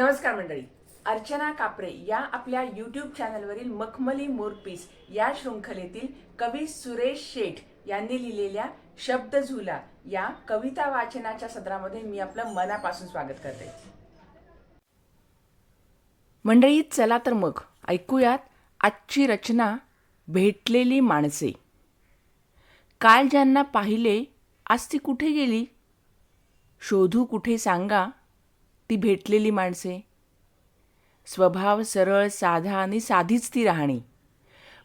नमस्कार मंडळी. अर्चना कापरे या आपल्या यूट्यूब चॅनलवरील मखमली मोरपीस या शृंखलेतील कवी सुरेश शेठ यांनी लिहिलेल्या शब्द झुला या कविता वाचनाच्या सत्रामध्ये मी आपलं मनापासून स्वागत करते. मंडळी चला तर मग ऐकूयात आजची रचना भेटलेली माणसे. काल ज्यांना पाहिले आज ती कुठे गेली? शोधू कुठे सांगा? ती भेटलेली माणसे. स्वभाव सरळ साधा आणि साधीच ती राहणी.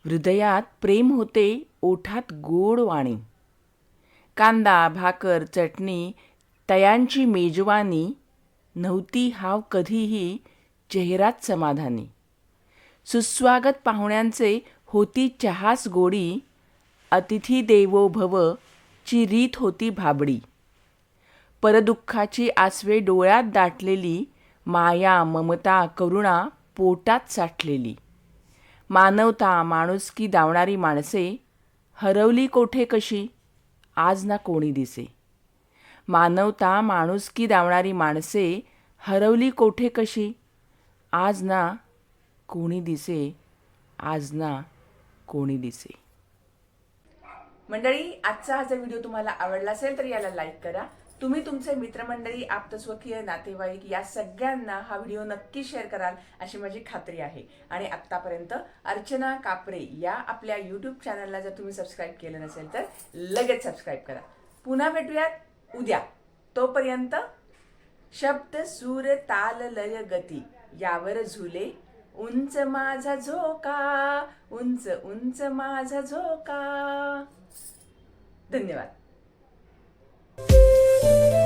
हृदयात प्रेम होते ओठात गोड वाणी. कांदा भाकर चटणी तयांची मेजवानी नव्हती हाव कधीही चेहरात समाधानी. सुस्वागत पाहुण्यांचे होती चहास गोडी अतिथी देवो भव ची रीत होती भाबडी. परदुःखाची आसवे डोळ्यात दाटलेली माया ममता करुणा पोटात साठलेली. मानवता माणुसकी दावणारी माणसे हरवली कोठे कशी? आज ना कोणी दिसे. मानवता माणुसकी दावणारी माणसे हरवली कोठे कशी? आज ना कोणी दिसे. आज ना कोणी दिसे. मंडळी आजचा हा जर व्हिडिओ तुम्हाला आवडला असेल तर याला लाईक करा. तुम्ही तुमचे मित्रमंडळी आप्तस्वकीय नातेवाईक या सगळ्यांना हा व्हिडिओ नक्की शेअर कराल अशी माझी खात्री आहे. आणि आत्तापर्यंत अर्चना कापरे या आपल्या यूट्यूब चॅनलला जर तुम्ही सबस्क्राईब केलं नसेल तर लगेच सबस्क्राईब करा. पुन्हा भेटूयात उद्या. तोपर्यंत शब्द सूर ताल लय गती यावर झुले. उंच माझा झोका उंच उंच माझा झोका. धन्यवाद. you